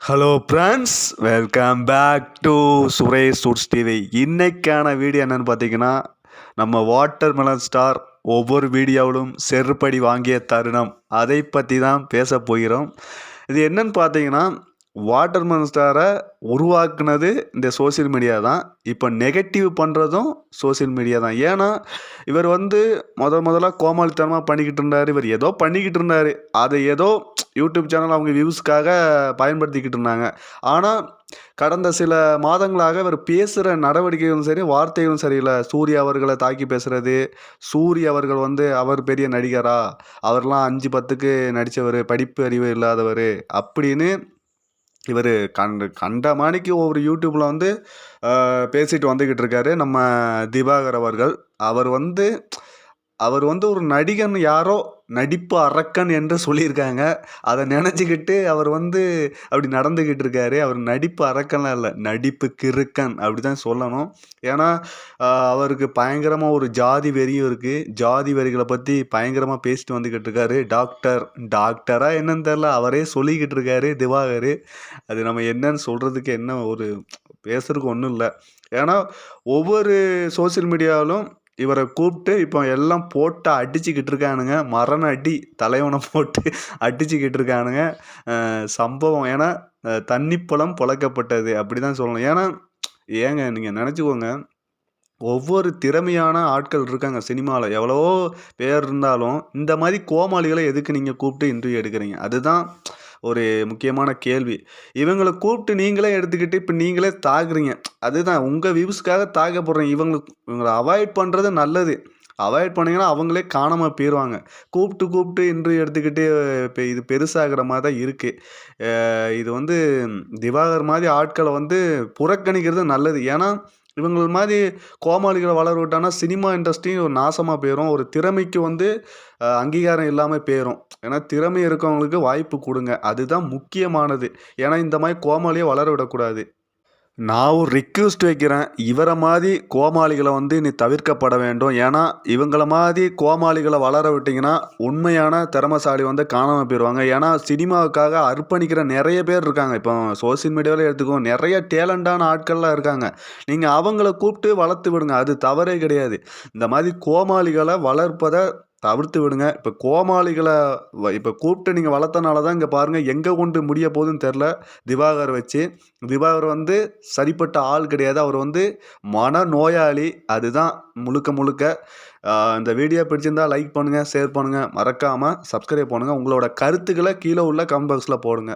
Hello friends welcome back to Suresh shoots TV இன்றைக்கான video என்னன்னு பார்த்தீங்கன்னா நம்ம வாட்டர் மெலன் ஸ்டார் ஒவ்வொரு வீடியோவிலும் செருப்படி வாங்கிய தருணம். அதை பற்றி தான் பேச போகிறோம். இது என்னன்னு பார்த்தீங்கன்னா வாட்டர் மெலன் ஸ்டாரை உருவாக்குனது இந்த சோஷியல் மீடியா தான். இப்போ நெகட்டிவ் பண்ணுறதும் சோஷியல் மீடியா தான். ஏன்னா இவர் வந்து முத முதல்ல கோமாளித்தனமாக பண்ணிக்கிட்டு இருந்தார். இவர் ஏதோ பண்ணிக்கிட்டு இருந்தார். அதை ஏதோ யூடியூப் சேனல் அவங்க வியூஸ்க்காக பயன்படுத்திக்கிட்டு இருந்தாங்க. ஆனால் கடந்த சில மாதங்களாக இவர் பேசுகிற நடவடிக்கைகளும் சரி வார்த்தைகளும் சரியில்லை சூர்யா அவர்களை தாக்கி பேசுகிறது சூரிய அவர்கள் வந்து அவர் பெரிய நடிகரா? அவர்லாம் அஞ்சு பத்துக்கு நடித்தவர் படிப்பு அறிவு இல்லாதவர் அப்படின்னு இவர் கண் கண்ட மாணிக்கு ஒவ்வொரு யூடியூப்பில் வந்து பேசிட்டு வந்துக்கிட்டு இருக்காரு நம்ம திவாகர் அவர்கள். அவர் வந்து அவர் வந்து ஒரு நடிகன் யாரோ நடிப்பு அரக்கன் என்று சொல்லியிருக்காங்க. அதை நினச்சிக்கிட்டு அவர் வந்து அப்படி நடந்துக்கிட்டு இருக்காரு. அவர் நடிப்பு அரக்கன்லாம் இல்லை நடிப்பு கிறுக்கன் அப்படி தான் சொல்லணும். ஏன்னா அவருக்கு பயங்கரமாக ஒரு ஜாதி வெறியும் இருக்குது ஜாதி வெறிகளை பற்றி பயங்கரமாக பேசிட்டு வந்துக்கிட்டு இருக்காரு. டாக்டர் டாக்டராக என்னன்னு தெரில அவரே சொல்லிக்கிட்டு இருக்காரு திவாகர். அது நம்ம என்னன்னு சொல்கிறதுக்கு என்ன ஒரு பேசுறதுக்கு ஒன்றும் இல்லை. ஏன்னா ஒவ்வொரு சோஷியல் மீடியாவிலும் இவரை கூப்பிட்டு இப்போ எல்லாம் போட்டு அடிச்சுக்கிட்டு இருக்கானுங்க. மரண அடி தலைவனை போட்டு அடிச்சுக்கிட்டு இருக்கானுங்க. சம்பவம். ஏன்னா தண்ணிப்பழம் புழக்கப்பட்டது. அப்படி தான் சொல்லணும். ஏன்னா ஏங்க நீங்கள் நினச்சிக்கோங்க. ஒவ்வொரு திறமையான ஆட்கள் இருக்காங்க சினிமாவில் எவ்வளவோ பேர் இருந்தாலும் இந்த மாதிரி கோமாளிகளை எதுக்கு நீங்கள் கூப்பிட்டு இன்டர்வியூ எடுக்கிறீங்க? அதுதான் ஒரு முக்கியமான கேள்வி. இவங்களை கூப்பிட்டு நீங்களே எடுத்துக்கிட்டு இப்போ நீங்களே தாக்குறீங்க. அதுதான் உங்கள் வியூஸ்க்காக தாக்க போடுறீங்க இவங்களுக்கு இவங்களை அவாய்ட் பண்ணுறது நல்லது. அவாய்ட் பண்ணிங்கன்னா அவங்களே காணாமல் போயிடுவாங்க கூப்பிட்டு கூப்பிட்டு இன்டர்வியூ எடுத்துக்கிட்டு இப்போ இது பெருசாகிற மாதிரி தான் இருக்குது இது வந்து திவாகர் மாதிரி ஆட்களை வந்து புறக்கணிக்கிறது நல்லது. ஏன்னா இவங்கள மாதிரி கோமாளிகளை வளர விட்டானா சினிமா இண்டஸ்ட்ரியும் ஒரு நாசமாக போயிடும் ஒரு திறமைக்கு வந்து அங்கீகாரம் இல்லாமல் போயிடும் ஏன்னா திறமை இருக்கவங்களுக்கு வாய்ப்பு கொடுங்க. அதுதான் முக்கியமானது. ஏன்னா இந்த மாதிரி கோமாளியை வளர விடக்கூடாது. நான் ஒரு ரிக்வெஸ்ட் வைக்கிறேன். இவரை மாதிரி கோமாளிகளை வந்து நீ தவிர்க்கப்பட வேண்டும். ஏன்னா இவங்கள மாதிரி கோமாளிகளை வளர விட்டிங்கன்னா உண்மையான திறமசாலி வந்து காணாமல் போயிடுவாங்க. ஏன்னா சினிமாவுக்காக அர்ப்பணிக்கிற நிறைய பேர் இருக்காங்க. இப்போ சோஷியல் மீடியாவில் எடுத்துக்கோ நிறைய டேலண்டான ஆட்கள்லாம் இருக்காங்க. நீங்கள் அவங்கள கூப்பிட்டு வளர்த்து விடுங்க. அது தவறே கிடையாது. இந்த மாதிரி கோமாளிகளை வளர்ப்பதை தவிர்த்து விடுங்க. இப்போ கோமாளிகளை வ- இப்போ கூப்பிட்டு நீங்கள் வளர்த்தனால தான் இங்கே பாருங்கள் எங்கே கொண்டு முடிய போகுதுன்னு தெரில திவாகர் வச்சு திவாகர் வந்து சரிப்பட்ட ஆள் கிடையாது. அவர் வந்து மன நோயாளி. அதுதான் முழுக்க முழுக்க. இந்த வீடியோ பிடிச்சிருந்தா லைக் பண்ணுங்கள் ஷேர் பண்ணுங்கள் மறக்காமல் சப்ஸ்கிரைப் பண்ணுங்கள் உங்களோட கருத்துக்களை கீழே உள்ள கமெண்ட் பாக்ஸில் போடுங்க.